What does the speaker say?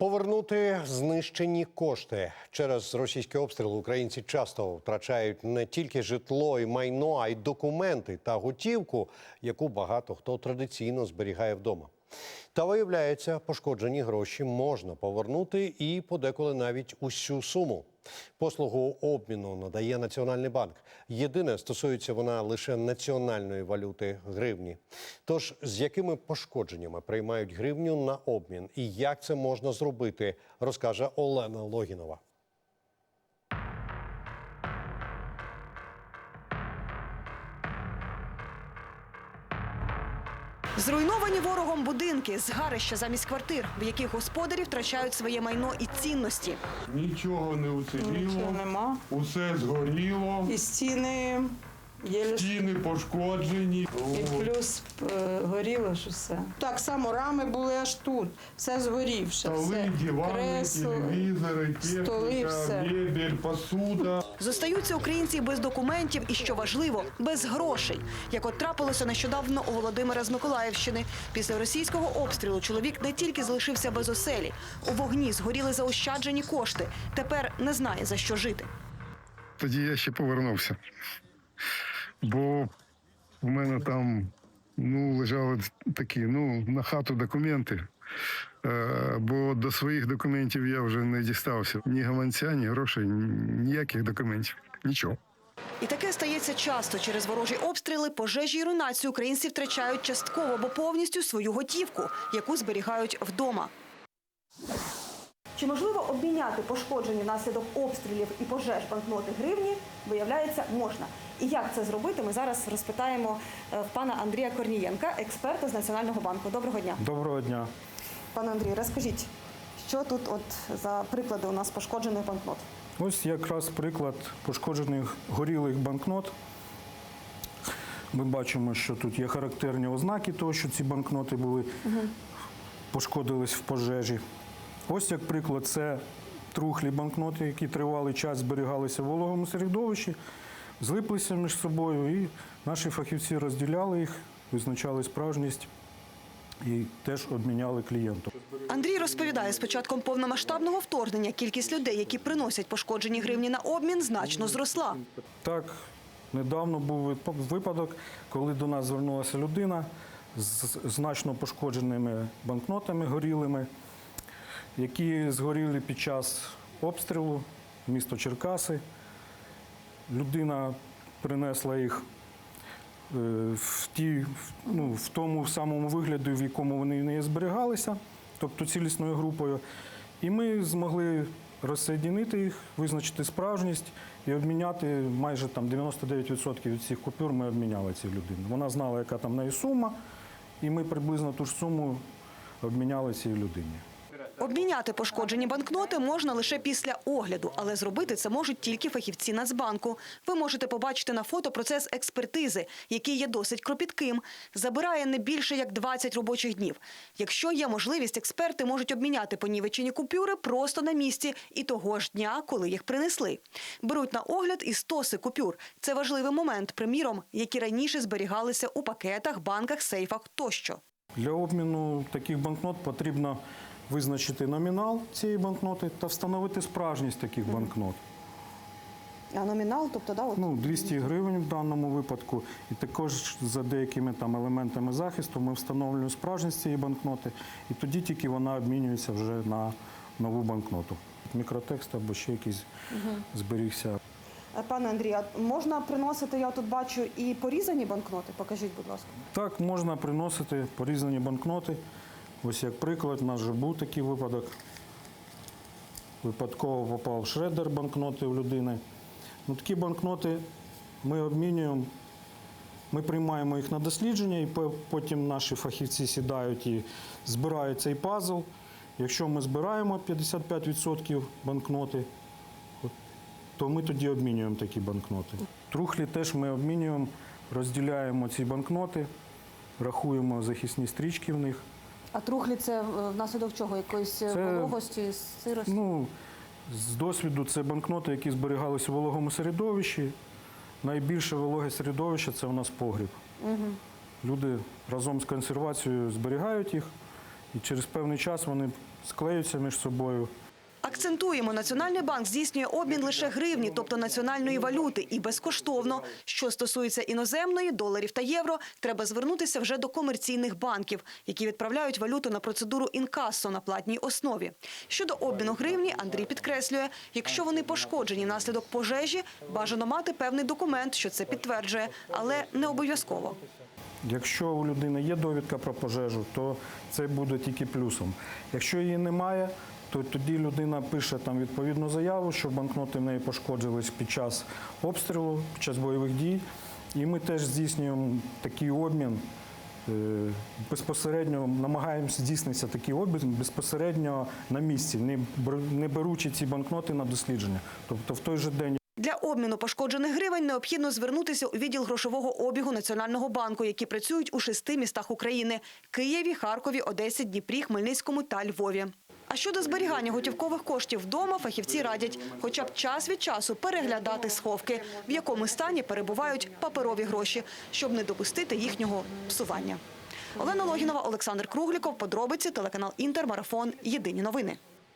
Повернути знищені кошти через російські обстріли українці часто втрачають не тільки житло і майно, а й документи та готівку, яку багато хто традиційно зберігає вдома. Та виявляється, пошкоджені гроші можна повернути і подеколи навіть усю суму. Послугу обміну надає Національний банк. Єдине стосується вона лише національної валюти гривні. Тож з якими пошкодженнями приймають гривню на обмін і як це можна зробити, розкаже Олена Логінова. Зруйновані ворогом будинки, згарища замість квартир, в яких господарі втрачають своє майно і цінності. Нічого не уціліло, Нічого нема. усе згоріло, І стіни стіни пошкоджені. і плюс е, горіло ж усе. Так само рами були аж тут, все згорівше. Столи, все. дивани, Кресло. телевізори, столи, техніка, мебель, посуда. Зостаються українці без документів і, що важливо, без грошей. Як от трапилося нещодавно у Володимира з Миколаївщини. Після російського обстрілу чоловік не тільки залишився без оселі, у вогні згоріли заощаджені кошти. Тепер не знає за що жити. тоді я ще повернувся. Бо в мене там ну, лежали такі ну, на хату документи. Е, бо до своїх документів я вже не дістався. Ні гаманця, ні грошей, ніяких документів. Нічого. І таке стається часто. Через ворожі обстріли, пожежі і руйнацію українці втрачають частково або повністю свою готівку, яку зберігають вдома. Чи можливо обміняти пошкоджені внаслідок обстрілів і пожеж банкноти гривні? Виявляється, можна. І як це зробити? Ми зараз розпитаємо е, пана Андрія Корнієнка, експерта з Національного банку. Доброго дня, Доброго дня. пане Андрій. Розкажіть, що тут от за приклади у нас пошкоджених банкнот? Ось якраз приклад пошкоджених горілих банкнот. Ми бачимо, що тут є характерні ознаки того, що ці банкноти були пошкодились в пожежі. Ось як приклад, це трухлі банкноти, які тривалий час зберігалися в вологому середовищі, злиплися між собою, і наші фахівці розділяли їх, визначали справжність і теж обміняли клієнту. Андрій розповідає, з початком повномасштабного вторгнення кількість людей, які приносять пошкоджені гривні на обмін, значно зросла. Так, недавно був вип- випадок, коли до нас звернулася людина з значно пошкодженими банкнотами горілими, які згоріли під час обстрілу місто Черкаси. Людина принесла їх е, в, ті, ну, в тому самому вигляді, в якому вони в неї зберігалися, тобто цілісною групою. І ми змогли розсоєдинити їх, визначити справжність і обміняти майже там 99% від цих купюр ми обміняли цій людині. Вона знала, яка там неї сума, і ми приблизно ту ж суму обміняли цій людині. Обміняти пошкоджені банкноти можна лише після огляду, але зробити це можуть тільки фахівці Нацбанку. Ви можете побачити на фото процес експертизи, який є досить кропітким. Забирає не більше як 20 робочих днів. Якщо є можливість, експерти можуть обміняти понівечені купюри просто на місці і того ж дня, коли їх принесли. Беруть на огляд і стоси купюр. Це важливий момент, приміром, які раніше зберігалися у пакетах, банках, сейфах тощо. Для обміну таких банкнот потрібно визначити номінал цієї банкноти та встановити справжність таких банкнот. А номінал, тобто да, от Ну, 200 гривень в даному випадку. І також за деякими там елементами захисту ми встановлюємо справжність цієї банкноти, і тоді тільки вона обмінюється вже на нову банкноту. Мікротекст або ще якийсь зберігся. Е, Пане Андрію, можна приносити, я тут бачу, і порізані банкноти? Покажіть, будь ласка. Так, можна приносити порізані банкноти. Ось як приклад, у нас вже був такий випадок. Випадково попав шредер банкноти в людини. Ну, такі банкноти ми обмінюємо, ми приймаємо їх на дослідження, і потім наші фахівці сідають і збирають цей пазл. Якщо ми збираємо 55% банкноти, от, то ми тоді обмінюємо такі банкноти. Трухлі теж ми обмінюємо, розділяємо ці банкноти, рахуємо захисні стрічки в них. А трухлі це е, внаслідок чого? Якоїсь е, Це- вологості, сирості? Ну, з досвіду це банкноти, які зберігалися у вологому середовищі. Найбільше вологе середовище це у нас погріб. Люди разом з консервацією зберігають їх, і через певний час вони склеюються між собою. Акцентуємо, Національний банк здійснює обмін лише гривні, тобто національної валюти, і безкоштовно. Що стосується іноземної, доларів та євро, треба звернутися вже до комерційних банків, які відправляють валюту на процедуру інкассо на платній основі. Щодо обміну гривні, Андрій підкреслює, якщо вони пошкоджені внаслідок пожежі, бажано мати певний документ, що це підтверджує, але не обов'язково. Якщо у людини є довідка про пожежу, то це буде тільки плюсом. Якщо її немає, то тоді людина пише там відповідну заяву, що банкноти в неї пошкоджились під час обстрілу, під час бойових дій. І ми теж здійснюємо такий обмін. е, Безпосередньо намагаємося здійснитися такий обмін безпосередньо на місці, не беручи ці банкноти на дослідження. Тобто в той же день Для обміну пошкоджених гривень необхідно звернутися у відділ грошового обігу Національного банку, які працюють у шести містах України – Києві, Харкові, Одесі, Дніпрі, Хмельницькому та Львові. А щодо зберігання готівкових коштів вдома, фахівці радять хоча б час від часу переглядати сховки, в якому стані перебувають паперові гроші, щоб не допустити їхнього псування. Олена Логінова, Олександр Кругліков, подробиці, телеканал Інтер, Марафон, Єдині новини.